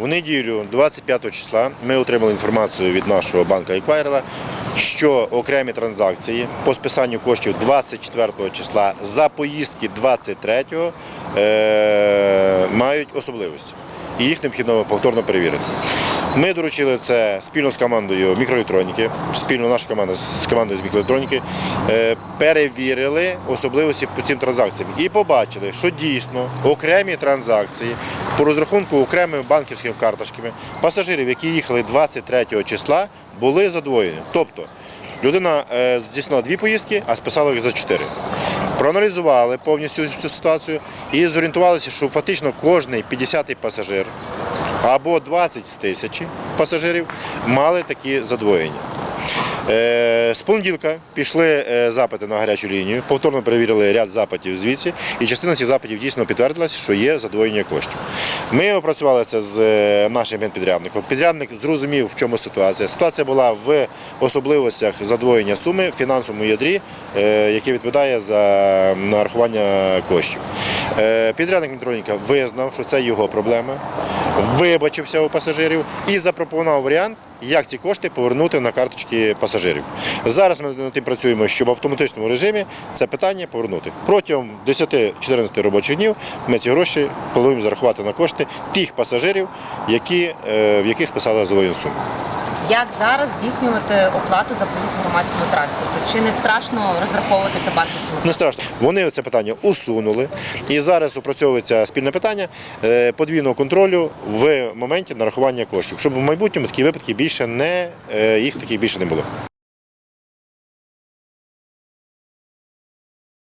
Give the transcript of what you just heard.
В неділю, 25 числа, ми отримали інформацію від нашого банка Еквайрела, що окремі транзакції по списанню коштів 24 числа за поїздки 23 е, мають особливості. І їх необхідно повторно перевірити. Ми доручили це спільно з командою мікроелектроніки, спільно наша команда з командою з мікроелектроніки, е, перевірили особливості по цим транзакціям і побачили, що дійсно окремі транзакції по розрахунку окремими банківськими карточками пасажирів, які їхали 23 числа, були задвоєні. Тобто людина е, здійснила дві поїздки, а списала їх за чотири. Проаналізували повністю цю ситуацію і зорієнтувалися, що фактично кожний 50-й пасажир або 20 з тисячі пасажирів мали такі задвоєння. Е, З понеділка пішли е, запити на гарячу лінію, повторно перевірили ряд запитів звідси, і частина цих запитів дійсно підтвердилася, що є задвоєння коштів. Ми опрацювали це з е, нашим генпідрядником. Підрядник зрозумів, в чому ситуація. Ситуація була в особливостях задвоєння суми в фінансовому ядрі, яке відповідає за нарахування коштів. Підрядник Мітроніка визнав, що це його проблема, вибачився у пасажирів і запропонував варіант, як ці кошти повернути на карточки пасажирів. Зараз ми над тим працюємо, щоб в автоматичному режимі це питання повернути. Протягом 10-14 робочих днів ми ці гроші плануємо зарахувати на кошти тих пасажирів, які, е, в яких списали задвоєну суму. Як зараз здійснювати оплату за проїзд в громадському транспорті? Чи не страшно розраховуватися банківськими Не страшно. Вони це питання усунули. І зараз опрацьовується спільне питання е, подвійного контролю в моменті нарахування коштів, щоб в майбутньому такі випадки більше не е, їх таких більше не було.